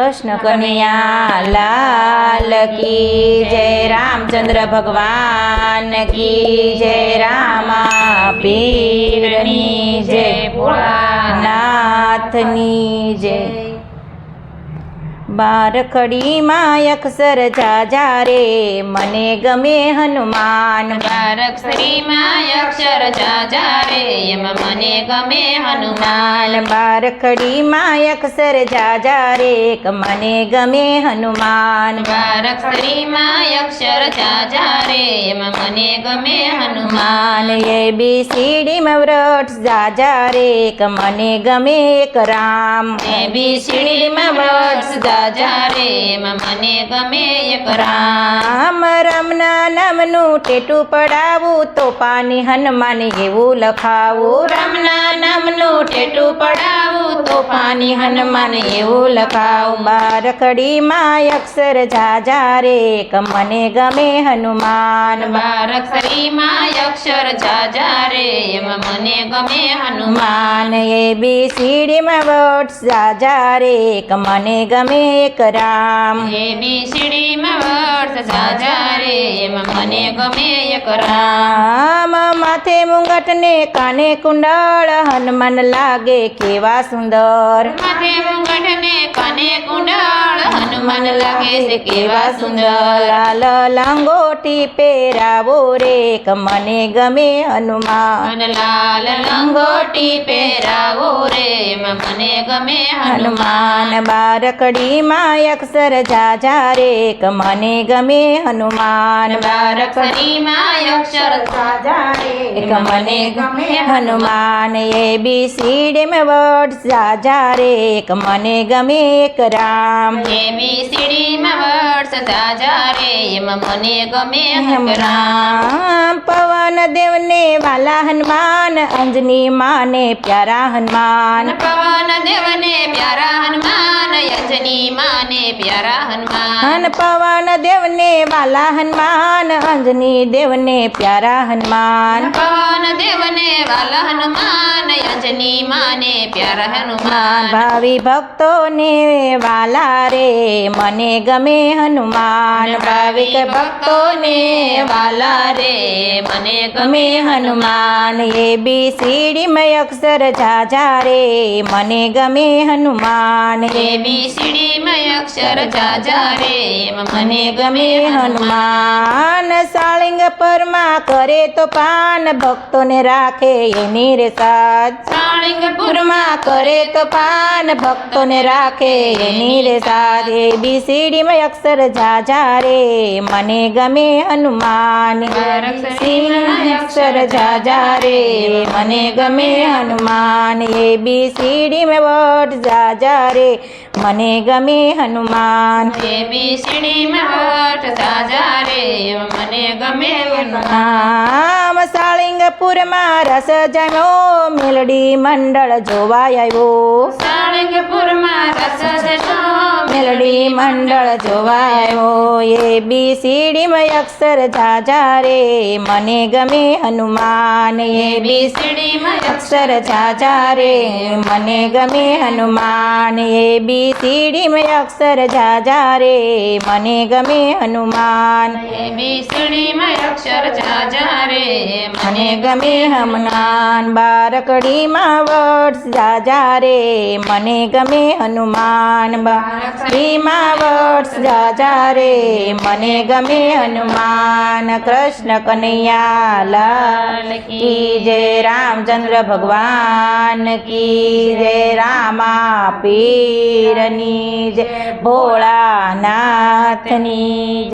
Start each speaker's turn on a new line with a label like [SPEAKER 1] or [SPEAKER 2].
[SPEAKER 1] કૃષ્ણ કનૈયા લાલ કી જય રામચંદ્ર ભગવાન કી જય રામા પીરની જય ભોળાનાથની જય. બારખડીમાં અક્ષર જાજા રે મને ગમે હનુમાન.
[SPEAKER 2] બારક્ષરીમાં અક્ષર જાજા રે એમાં મને ગમે હનુમાન.
[SPEAKER 1] બારખડીમાં અક્ષર જાજા રે મને ગમે હનુમાન.
[SPEAKER 2] બારક્ષરીમાં અક્ષર જાજા રે એમાં મને ગમે હનુમાન.
[SPEAKER 1] એ બી સીડીમાં વ્રત જાજા રે મને ગમે એક રામ.
[SPEAKER 2] એ બી સીડીમાં વટ્સ राजा रे मम મને ગમે એક રામ
[SPEAKER 1] રામ રામના નામનું ટેટું પડાવું તો પાની હનુમાન એવું લખાવું
[SPEAKER 2] રામના નામનું ટેટું પડાવું તો પાની હનુમાન
[SPEAKER 1] એવું લખાવું બારખડીમાં અક્ષર જાજા રે ક મને ગમે હનુમાન
[SPEAKER 2] બારક્ષરીમાં અક્ષર જાજા રે એમાં મને ગમે હનુમાન
[SPEAKER 1] હનુમાન એ બી સીડીમાં વટ્સ જાજા રે ક મને ગમે એક રામ
[SPEAKER 2] એ બી સીડીમાં વર્ષ સાજા રે એમાં મને ગમે એક રામ
[SPEAKER 1] માથે મુંગટ ને કાને કુંડળ હનુમાન લાગે કેવા સુંદર.
[SPEAKER 2] માથે મુંગટ ને કાને કુંડળ હનુમાન લાગે છે કેવા સુંદર.
[SPEAKER 1] લાલ લાંગોટી પહેરાવો રે મને ગમે હનુમાન.
[SPEAKER 2] લાલ લંગોટી પહેરાવો રે મને ગમે હનુમાન.
[SPEAKER 1] બારકડી માં અક્ષર જા રે મને ગમે હનુમાન.
[SPEAKER 2] બારક્ષરીમાં અક્ષર જા રે
[SPEAKER 1] એક મને ગમે હનુમાન એ બી સીડી મેં વર્ડ જાજા રે એક મને ગમે એક રામ
[SPEAKER 2] એ બી સીડીમાં વર્ષ જાજા રે એમાં મને ગમે એક રામ
[SPEAKER 1] રામ પવન દેવને વાલા હનુમાન અંજની માને પ્યારા હનુમાન
[SPEAKER 2] પવન દેવને પ્યારા હનુમાન યજની માને પ્યારા હનુમાન
[SPEAKER 1] હન પવન દેવને વાલા હનુમાન અંજની દેવને પ્યારા હનુમાન
[SPEAKER 2] પવન દેવને વાલા હનુમાન યજની માને પ્યારા હનુમાન
[SPEAKER 1] ભાવિ ભક્તોને વાલા રે મને ગમે હનુમાન ભાવિક ભક્તોને વાલા રે
[SPEAKER 2] મને
[SPEAKER 1] ગમે હનુમાન એ બી સીડીમાં અક્ષર જાજા રે મને ગમે હનુમાન
[SPEAKER 2] એ બી સીડીમાં અક્ષર જાજા રે એમાં મને ગમે
[SPEAKER 1] હનુમાન સાળિંગ પરમાં કરે તો પાન ભક્તોને રાખે એની રે સાથ
[SPEAKER 2] સાળિંગપુરમાં
[SPEAKER 1] કરે તો પાન ભક્તોને રાખે એની રે સાથ એ બી સીડીમાં અક્ષર જાજા રે મને ગમે હનુમાન સીડીમાં અક્ષર જાજા રે મને ગમે હનુમાન એ બી સીડીમાં વટ જાજા રે મને ગમે હનુમાન
[SPEAKER 2] એ વીસીડીમાં હઠ સાજા રે મને ગમે
[SPEAKER 1] નામ સાળિંગપુરમાં રસ જમ્યો મેલડી મંડળ જોવા આવ્યો
[SPEAKER 2] સાળિંગપુરમાં રસ જમ્યો
[SPEAKER 1] મેલડી મંડળ જોવા આવ્યો એ બી સીડીમાં અક્ષર જાજા રે મને ગમે હનુમાન એ બી
[SPEAKER 2] સીડીમાં
[SPEAKER 1] અક્ષર જાજા રે મને ગમે હનુમાન એ બી સીડીમાં અક્ષર જાજા રે મને ગમે હનુમાન
[SPEAKER 2] એ બી સીડીમાં અક્ષર જાજા રે
[SPEAKER 1] મને ગમે હમનાન બારકડીમાં વટ જાજા રે મને ગમે હનુમાન બારકડીમાં વટ જાજા રે મને ગમે હનુમાન કૃષ્ણ કનૈયા લાલ કી જય રામચંદ્ર ભગવાન કી જય રામા પીરની જય ભોળાનાથની જય.